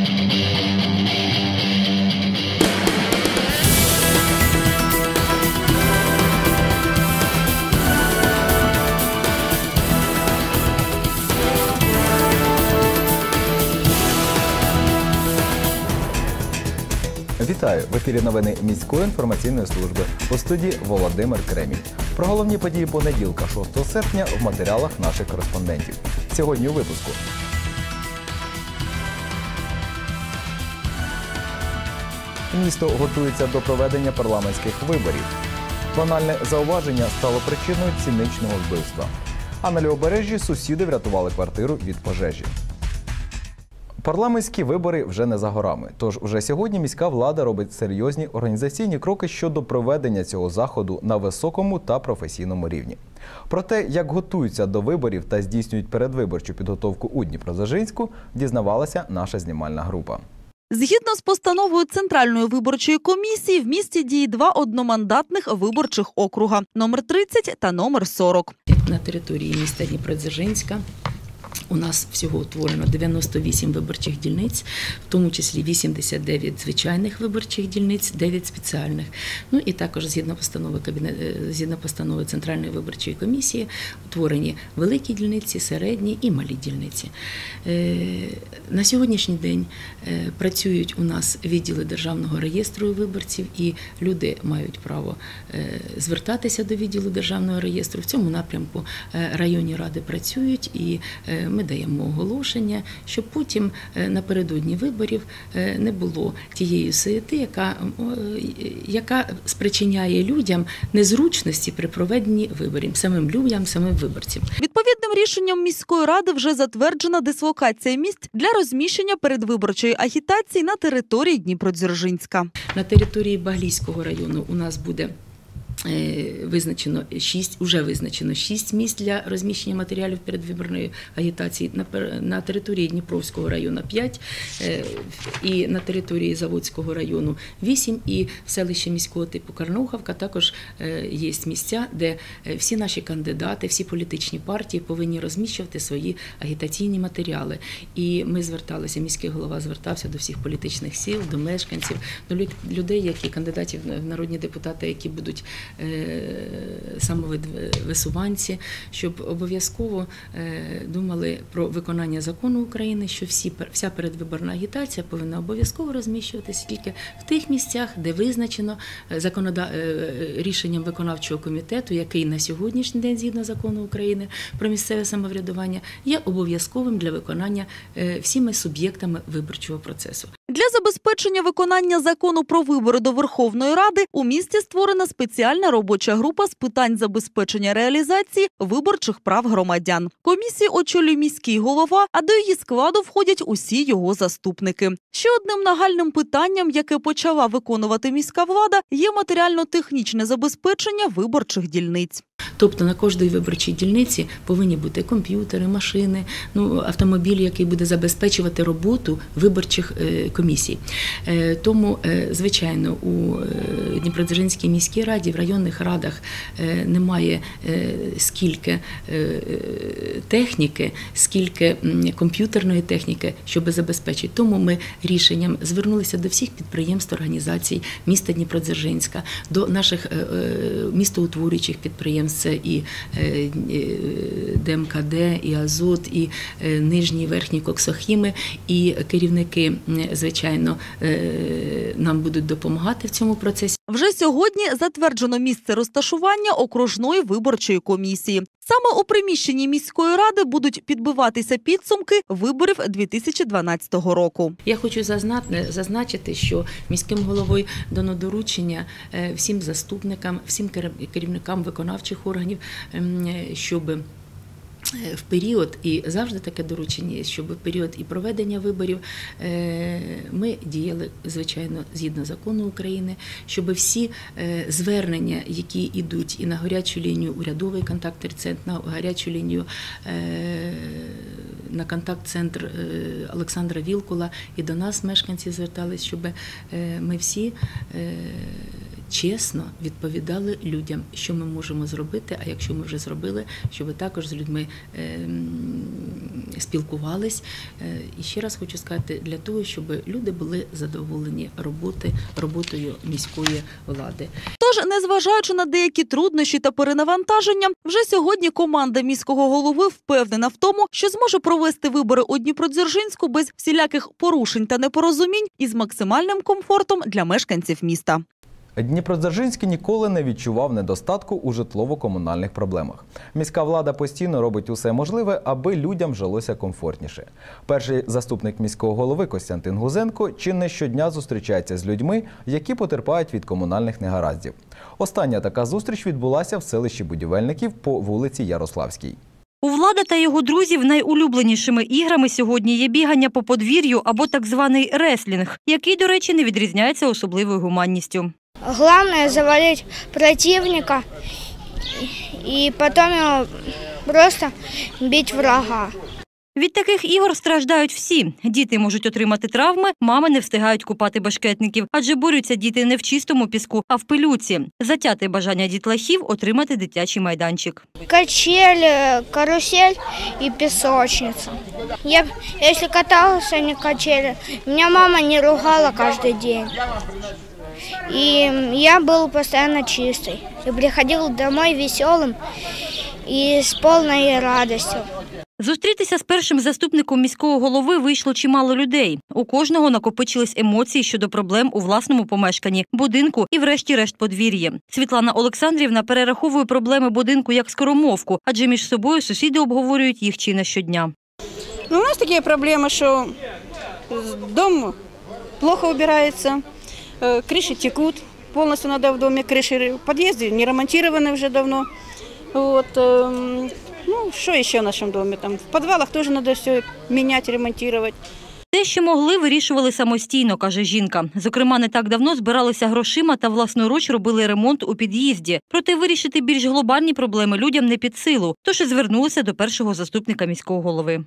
Вітаю в ефірі новини міської інформаційної служби у студії Володимир Кремінь. Про головні події понеділка, 6 серпня, в матеріалах наших кореспондентів. Сьогодні у випуску. Місто готується до проведення парламентських виборів. Банальне зауваження стало причиною ціничного вбивства. А на лівобережжі сусіди врятували квартиру від пожежі. Парламентські вибори вже не за горами. Тож вже сьогодні міська влада робить серйозні організаційні кроки щодо проведення цього заходу на високому та професійному рівні. Про те, як готуються до виборів та здійснюють передвиборчу підготовку у Дніпродзержинську, дізнавалася наша знімальна група. Згідно з постановою Центральної виборчої комісії, в місті діє два одномандатних виборчих округа номер 30 та номер 40. на території міста Дніпродзержинська. У нас всього утворено 98 виборчих дільниць, в тому числі 89 звичайних виборчих дільниць, 9 спеціальних. Ну і також згідно постанови е, згідно постанови Центральної виборчої комісії утворені великі дільниці, середні і малі дільниці. Е, На сьогоднішній день е, працюють у нас відділи державного реєстру виборців, і люди мають право звертатися до відділу державного реєстру. В цьому напрямку районні ради працюють, і ми даємо оголошення, щоб потім е, напередодні виборів е, не було тієї суєти, яка, яка спричиняє людям незручності при проведенні виборів, самим людям, самим виборцям. Відповідним рішенням міської ради вже затверджена дислокація місць для розміщення передвиборчої агітації на території Дніпродзержинська. На території Баглійського району у нас буде. Е, Визначено шість, уже визначено шість місць для розміщення матеріалів передвиборної агітації на, території Дніпровського району 5 і на території Заводського району 8 і в селищі міського типу Карнауховка також е, є місця, де е, всі наші кандидати, всі політичні партії повинні розміщувати свої агітаційні матеріали. І ми зверталися, міський голова звертався до всіх політичних сил, до мешканців, до лю- людей, які кандидатів в народні депутати, які будуть е, самовисуванці, щоб обов'язково е, думали про виконання закону України, що всі вся передвиборна агітація повинна обов'язково розміщуватися тільки в тих місцях, де визначено е, законода... е, рішенням виконавчого комітету, який на сьогоднішній день, згідно закону України про місцеве самоврядування, є обов'язковим для виконання е, всіми суб'єктами виборчого процесу. Для забезпечення виконання закону про вибори до Верховної Ради у місті створена спеціальна робоча група з питань забезпечення реалізації виборчих прав громадян. Комісії очолює міський голова, а до її складу входять усі його заступники. Ще одним нагальним питанням, яке почала виконувати міська влада, є матеріально-технічне забезпечення виборчих дільниць. Тобто на кожній виборчій дільниці повинні бути комп'ютери, машини, ну автомобіль, який буде забезпечувати роботу виборчих е, комісій. Е, Тому, е, звичайно, у Дніпродзержинській міській раді в районних радах немає скільки техніки, скільки комп'ютерної техніки, щоб забезпечити. Тому ми рішенням звернулися до всіх підприємств, організацій міста Дніпродзержинська, до наших містоутворюючих підприємств, це і е, е, ДМКД, і Азот, і е, нижні і верхні коксохіми, і керівники, звичайно, нам будуть допомагати в цьому процесі. Вже сьогодні затверджено місце розташування окружної виборчої комісії. Саме у приміщенні міської ради будуть підбиватися підсумки виборів 2012 року. Я хочу зазна- зазначити, що міським головою дано доручення е, всім заступникам, всім керів- керівникам виконавчих органів, ем, е, щоб в період, і завжди таке доручення, щоб в період і проведення виборів е, ми діяли, звичайно, згідно закону України, щоб всі е, звернення, які йдуть і на гарячу лінію урядовий контактний центр, на гарячу лінію е, на контакт-центр е, Олександра Вілкула і до нас мешканці звертались, щоб е, ми всі. Чесно відповідали людям, що ми можемо зробити. А якщо ми вже зробили, щоб ви також з людьми ем, спілкувались. Е, І ще раз хочу сказати, для того, щоб люди були задоволені роботи, роботою міської влади. Тож, незважаючи на деякі труднощі та перенавантаження, вже сьогодні команда міського голови впевнена в тому, що зможе провести вибори у Дніпродзержинську без всіляких порушень та непорозумінь і з максимальним комфортом для мешканців міста. Дніпродзержинський ніколи не відчував недостатку у житлово-комунальних проблемах. Міська влада постійно робить усе можливе, аби людям жилося комфортніше. Перший заступник міського голови Костянтин Гузенко чи не щодня зустрічається з людьми, які потерпають від комунальних негараздів. Остання така зустріч відбулася в селищі будівельників по вулиці Ярославській. У влада та його друзів найулюбленішими іграми сьогодні є бігання по подвір'ю або так званий реслінг, який, до речі, не відрізняється особливою гуманністю. Главное завалить противника и потом его просто бить врага. Від таких ігор страждають всі. Діти можуть отримати травми, мами не встигають купати башкетників, адже борються діти не в чистому піску, а в пилюці. Затяте бажання дітлахів отримати дитячий майданчик. Качель, карусель и песочница. Я, если катался на качели, меня мама не ругала каждый день. И я был постоянно чистый. И приходил домой веселым и с полной радостью. Зустрітися з першим заступником міського голови вийшло чимало людей. У кожного накопичились емоції щодо проблем у власному помешканні, будинку і, врешті-решт, подвір'ї. Світлана Олександрівна перераховує проблеми будинку як скоромовку, адже між собою сусіди обговорюють їх чи не щодня. Ну, у нас такие проблемы, что дом плохо убирается, э, крыши текут, полностью надо в доме крыши, подъезды не ремонтированы уже давно. Вот, эм, ну, что еще в нашем доме? Там, в подвалах тоже надо все менять, ремонтировать. Те, що могли, вирішували самостійно, каже жінка. Зокрема, не так давно збиралися грошима та власноруч робили ремонт у під'їзді. Проте вирішити більш глобальні проблеми людям не під силу, тож і звернулися до першого заступника міського голови.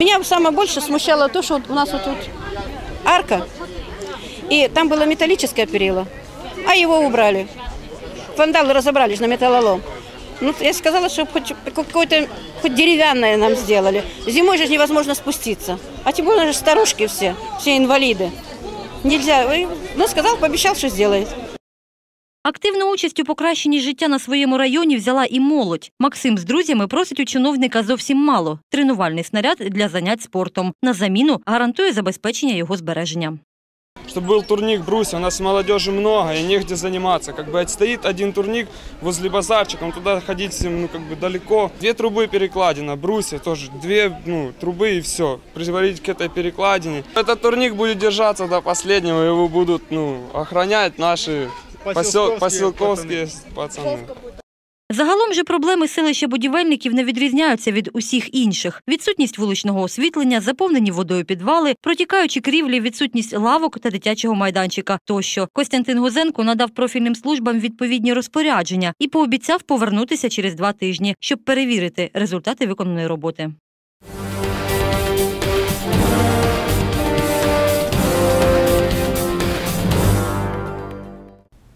Меня самое больше смущало то, что вот у нас вот тут арка, и там было металлическое перила, а его убрали. Вандалы разобрались на металлолом. Ну, я сказала, что хоть какое-то, хоть деревянное нам сделали. Зимой же невозможно спуститься. А тем более же старушки все, все инвалиды. Нельзя. И, Ну, сказал, пообещал, что сделает. Активну участь у покращенні життя на своєму районі взяла і молодь. Максим з друзями просить у чиновника зовсім мало – тренувальний снаряд для занять спортом. На заміну гарантує забезпечення його збереження. Чтобы был турник брусья. У нас молодежи много и негде заниматься. Как бы стоит один турник возле базарчика, он туда ходить ну, как бы далеко. Две трубы перекладина, брусья тоже. Две ну, трубы и все. Приварить к этой перекладине. Этот турник будет держаться до последнего, его будут ну, охранять наши посел- поселковские пацаны. Загалом же проблеми селища будівельників не відрізняються від усіх інших. Відсутність вуличного освітлення, заповнені водою підвали, протікаючі крівлі, відсутність лавок та дитячого майданчика тощо. Костянтин Гузенко надав профільним службам відповідні розпорядження і пообіцяв повернутися через два тижні, щоб перевірити результати виконаної роботи.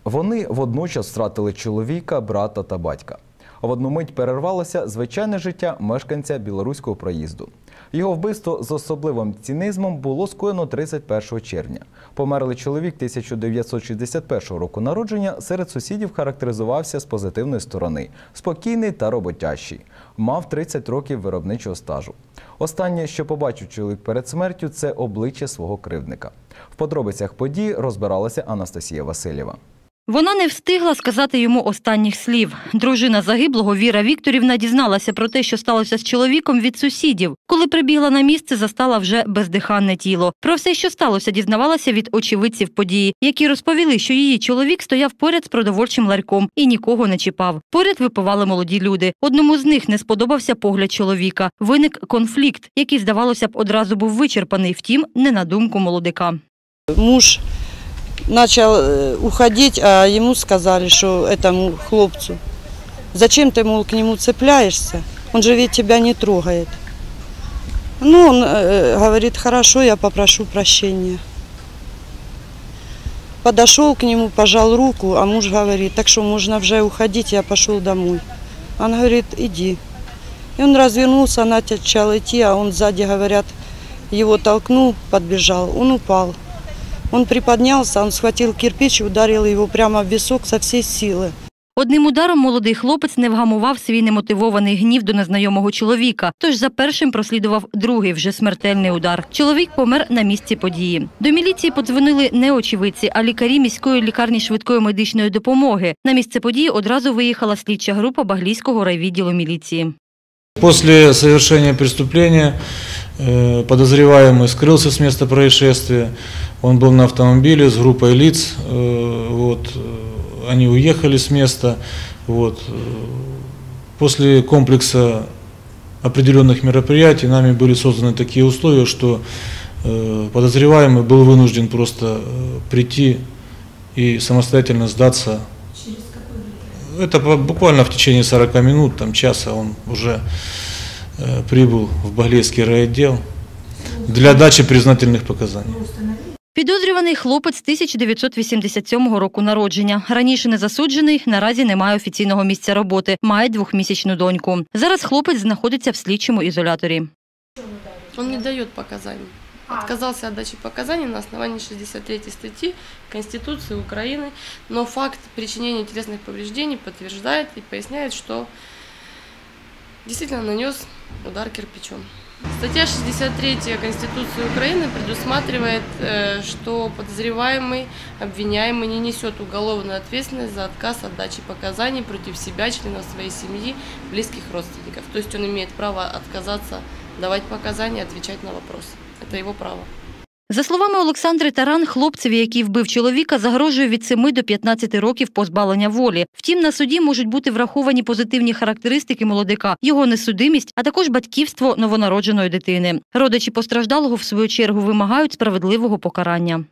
Вони водночас втратили чоловіка, брата та батька. В одну мить перервалося звичайне життя мешканця білоруського проїзду. Його вбивство з особливим цінізмом було скоєно 31 червня. Померлий чоловік 1961 року народження серед сусідів характеризувався з позитивної сторони, спокійний та роботящий. Мав 30 років виробничого стажу. Останнє, що побачив чоловік перед смертю, це обличчя свого кривдника. В подробицях подій розбиралася Анастасія Васильєва. Вона не встигла сказати йому останніх слів. Дружина загиблого Віра Вікторівна дізналася про те, що сталося з чоловіком від сусідів. Коли прибігла на місце, застала вже бездиханне тіло. Про все, що сталося, дізнавалася від очевидців події, які розповіли, що її чоловік стояв поряд з продовольчим ларьком і нікого не чіпав. Поряд випивали молоді люди. Одному з них не сподобався погляд чоловіка. Виник конфлікт, який, здавалося б, одразу був вичерпаний, втім, не на думку молодика. Муж начал э, уходить, а ему сказали, что этому хлопцу, зачем ты, мол, к нему цепляешься? Он же ведь тебя не трогает. Ну, он э, говорит, хорошо, я попрошу прощения. Подошел к нему, пожал руку, а муж говорит, так что можно уже уходить, я пошел домой. Он говорит, иди. И он развернулся, начал идти, а он сзади, говорят, его толкнул, подбежал, он упал. Он приподнялся, он схватил кирпич и ударил его прямо в висок со всей силы. Одним ударом молодий хлопець не вгамував свій немотивований гнів до незнайомого чоловіка, тож за першим прослідував другий вже смертельний удар. Чоловік помер на місці події. До міліції подзвонили не очевидці, а лікарі міської лікарні швидкої медичної допомоги. На місце події одразу виїхала слідча група Баглійського райвідділу міліції. После совершения преступления э, подозреваемый скрылся с места происшествия. Он был на автомобиле с группой лиц. э, Вот, э, они уехали с места. Вот. э, После комплекса определенных мероприятий нами были созданы такие условия, что э, подозреваемый был вынужден просто э, прийти и самостоятельно сдаться это буквально в течение 40 минут, там часа он уже э, прибыл в Баглейский райотдел для дачи признательных показаний. Підозрюваний хлопець 1987 року народження. Раніше не засуджений, наразі не має офіційного місця роботи, має двохмісячну доньку. Зараз хлопець знаходиться в слідчому ізоляторі. Он не дает показаний. Отказался от дачи показаний на основании 63 статьи Конституции Украины, но факт причинения телесных повреждений подтверждает и поясняет, что действительно нанес удар кирпичом. Статья 63 Конституции Украины предусматривает, э, что подозреваемый, обвиняемый не несет уголовную ответственность за отказ от дачи показаний против себя, членов своей семьи, близких родственников. То есть он имеет право отказаться давать показания, отвечать на вопросы. Это его право. За словами Олександри Таран, хлопцеві, який вбив чоловіка, загрожує від 7 до 15 років позбавлення волі. Втім, на суді можуть бути враховані позитивні характеристики молодика, його несудимість, а також батьківство новонародженої дитини. Родичі постраждалого, в свою чергу, вимагають справедливого покарання.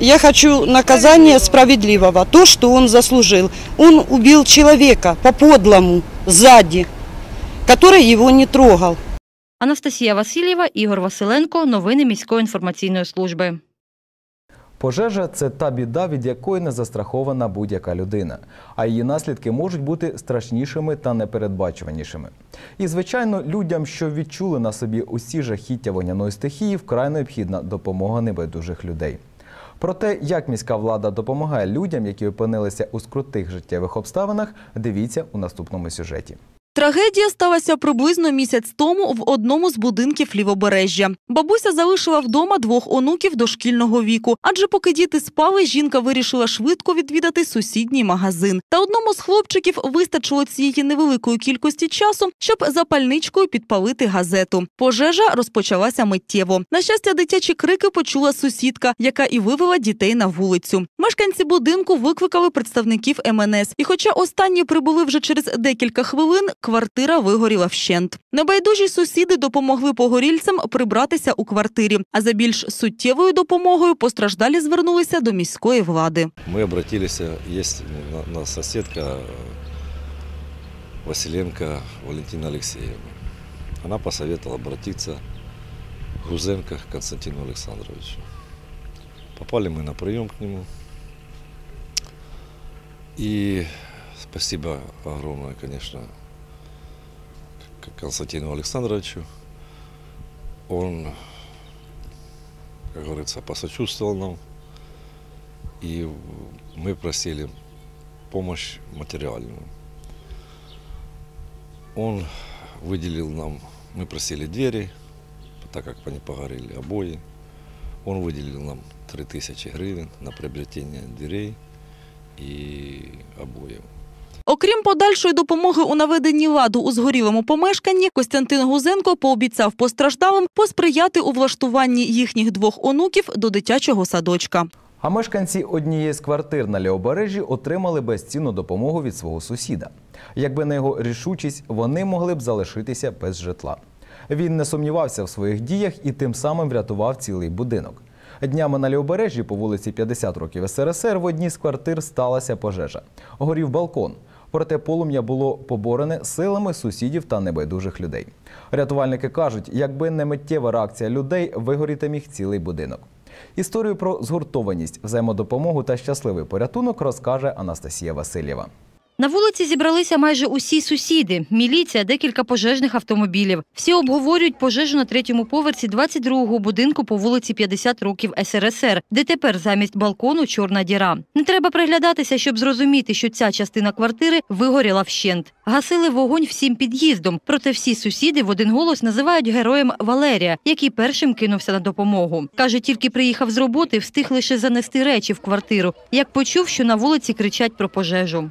Я хочу наказания справедливого, то, что он заслужил. Он убил человека по-подлому, сзади, который его не трогал. Анастасія Васильєва, Ігор Василенко. Новини міської інформаційної служби. Пожежа це та біда, від якої не застрахована будь-яка людина, а її наслідки можуть бути страшнішими та непередбачуванішими. І, звичайно, людям, що відчули на собі усі жахіття вогняної стихії, вкрай необхідна допомога небайдужих людей. Про те, як міська влада допомагає людям, які опинилися у скрутих життєвих обставинах, дивіться у наступному сюжеті. Трагедія сталася приблизно місяць тому в одному з будинків лівобережжя. Бабуся залишила вдома двох онуків дошкільного віку, адже поки діти спали, жінка вирішила швидко відвідати сусідній магазин. Та одному з хлопчиків вистачило цієї невеликої кількості часу, щоб запальничкою підпалити газету. Пожежа розпочалася миттєво. На щастя, дитячі крики почула сусідка, яка і вивела дітей на вулицю. Мешканці будинку викликали представників МНС. І хоча останні прибули вже через декілька хвилин, квартира вигоріла вщент. Небайдужі сусіди допомогли погорільцям прибратися у квартирі. А за більш суттєвою допомогою постраждалі звернулися до міської влади. Мы обратились, э, есть у нас соседка э, Василенко Валентина Алексеевна. Она посоветовала обратиться к Гузенко Константину Александровичу. Попали мы на прием к нему. И спасибо огромное, конечно, К Константину Александровичу. Он, как говорится, посочувствовал нам. И мы просили помощь материальную. Он выделил нам, мы просили двери, так как они погорели обои. Он выделил нам 3000 гривен на приобретение дверей и обоев. Окрім подальшої допомоги у наведенні ладу у згорілому помешканні, Костянтин Гузенко пообіцяв постраждалим посприяти у влаштуванні їхніх двох онуків до дитячого садочка. А мешканці однієї з квартир на Лівобережжі отримали безцінну допомогу від свого сусіда. Якби не його рішучість, вони могли б залишитися без житла. Він не сумнівався в своїх діях і тим самим врятував цілий будинок. Днями на Лівобережжі по вулиці 50 років СРСР в одній з квартир сталася пожежа. Горів балкон. Проте полум'я було поборене силами сусідів та небайдужих людей. Рятувальники кажуть, якби не миттєва реакція людей, вигоріти міг цілий будинок. Історію про згуртованість, взаємодопомогу та щасливий порятунок розкаже Анастасія Васильєва. На вулиці зібралися майже усі сусіди. Міліція, декілька пожежних автомобілів. Всі обговорюють пожежу на третьому поверсі 22-го будинку по вулиці 50 років СРСР, де тепер замість балкону чорна діра. Не треба приглядатися, щоб зрозуміти, що ця частина квартири вигоріла вщент. Гасили вогонь всім під'їздом, проте всі сусіди в один голос називають героєм Валерія, який першим кинувся на допомогу. Каже, тільки приїхав з роботи, встиг лише занести речі в квартиру, як почув, що на вулиці кричать про пожежу.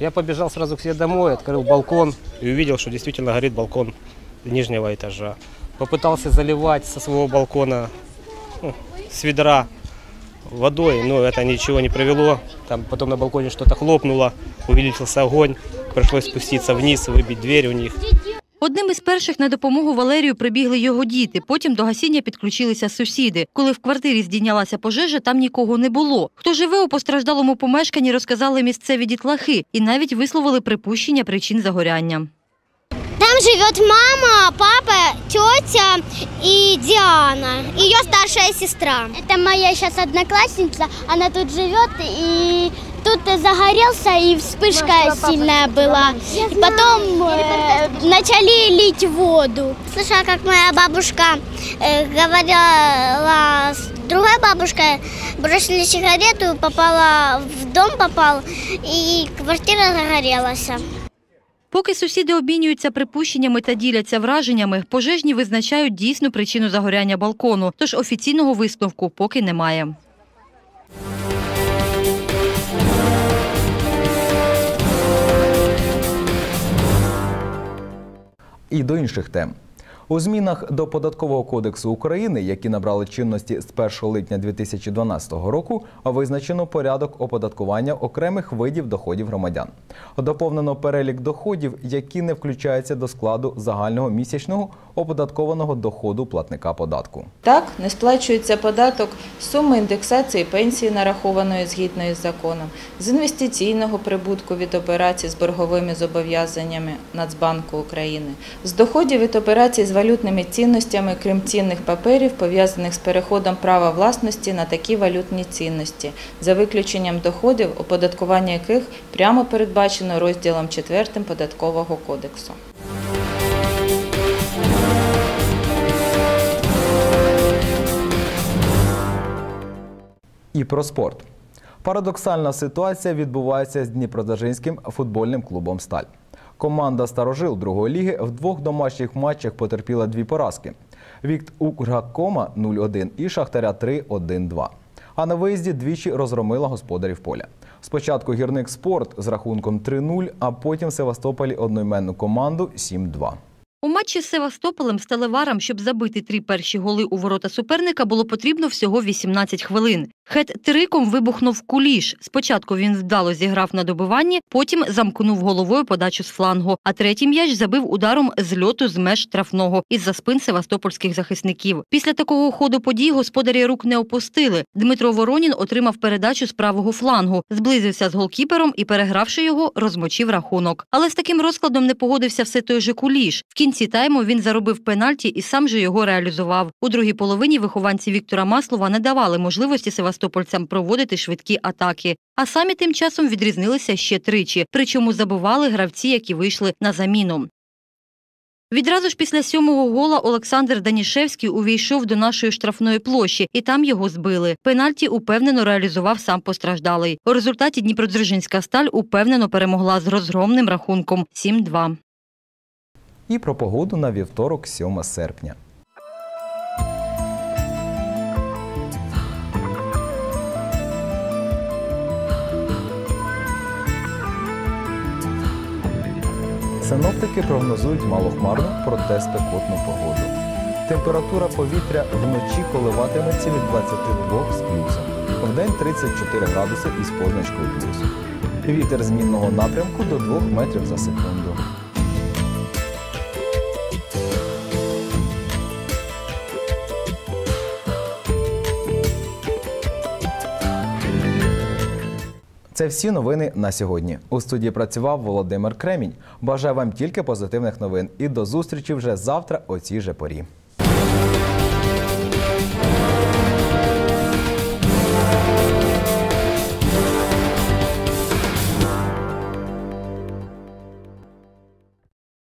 Я побежал сразу к себе домой, открыл балкон и увидел, что действительно горит балкон нижнего этажа. Попытался заливать со своего балкона ну, с ведра водой, но это ничего не привело. Там потом на балконе что-то хлопнуло, увеличился огонь, пришлось спуститься вниз, выбить дверь у них. Одним із перших на допомогу Валерію прибігли його діти. Потім до гасіння підключилися сусіди. Коли в квартирі здійнялася пожежа, там нікого не було. Хто живе у постраждалому помешканні, розказали місцеві дітлахи і навіть висловили припущення причин загоряння. Там живет мама, папа, тетя и Диана, ее старшая сестра. Это моя сейчас одноклассница, она тут живет и тут загорелся и вспышка сильная была. И потом э, начали лить воду. Слышала, как моя бабушка э, говорила с другой бабушкой, бросили сигарету, попала в дом, попал, и квартира загорелась. Поки сусіди обмінюються припущеннями та діляться враженнями, пожежні визначають дійсну причину загоряння балкону, тож офіційного висновку поки немає. І до інших тем. У змінах до податкового кодексу України, які набрали чинності з 1 липня 2012 року, визначено порядок оподаткування окремих видів доходів громадян. Доповнено перелік доходів, які не включаються до складу загального місячного оподаткованого доходу платника податку. Так, не сплачується податок суми індексації пенсії, нарахованої згідно із законом, з інвестиційного прибутку від операцій з борговими зобов'язаннями Нацбанку України, з доходів від операцій з валютними цінностями, крім цінних паперів, пов'язаних з переходом права власності на такі валютні цінності, за виключенням доходів, оподаткування яких прямо передбачено розділом 4 Податкового кодексу. І про спорт. Парадоксальна ситуація відбувається з Дніпродзержинським футбольним клубом Сталь. Команда Старожил другої ліги в двох домашніх матчах потерпіла дві поразки: від Укргакома 0-1 і Шахтаря 3-1-2. А на виїзді двічі розгромила господарів поля. Спочатку гірник спорт з рахунком 3-0, а потім Севастополі одноіменну команду 7-2. У матчі з Севастополем сталеварам, щоб забити три перші голи у ворота суперника, було потрібно всього 18 хвилин. Хет-триком вибухнув куліш. Спочатку він вдало зіграв на добиванні, потім замкнув головою подачу з флангу, а третій м'яч забив ударом з льоту з меж штрафного із-за спин севастопольських захисників. Після такого ходу подій господарі рук не опустили. Дмитро Воронін отримав передачу з правого флангу, зблизився з голкіпером і, перегравши його, розмочив рахунок. Але з таким розкладом не погодився все той же куліш. В кінці тайму він заробив пенальті і сам же його реалізував. У другій половині вихованці Віктора Маслова не давали можливості севастопольцям проводити швидкі атаки. А самі тим часом відрізнилися ще тричі, причому забували гравці, які вийшли на заміну. Відразу ж після сьомого гола Олександр Данішевський увійшов до нашої штрафної площі, і там його збили. Пенальті упевнено реалізував сам постраждалий. У результаті Дніпродзержинська сталь упевнено перемогла з розгромним рахунком 7-2. І про погоду на вівторок, 7 серпня. Синоптики прогнозують малохмарну, проте спекотну погоду. Температура повітря вночі коливатиметься від 22 з плюсом, вдень 34 градуси із позначкою плюс. Вітер змінного напрямку до 2 метрів за секунду. Це всі новини на сьогодні. У студії працював Володимир Кремінь. Бажаю вам тільки позитивних новин і до зустрічі вже завтра о цій же порі.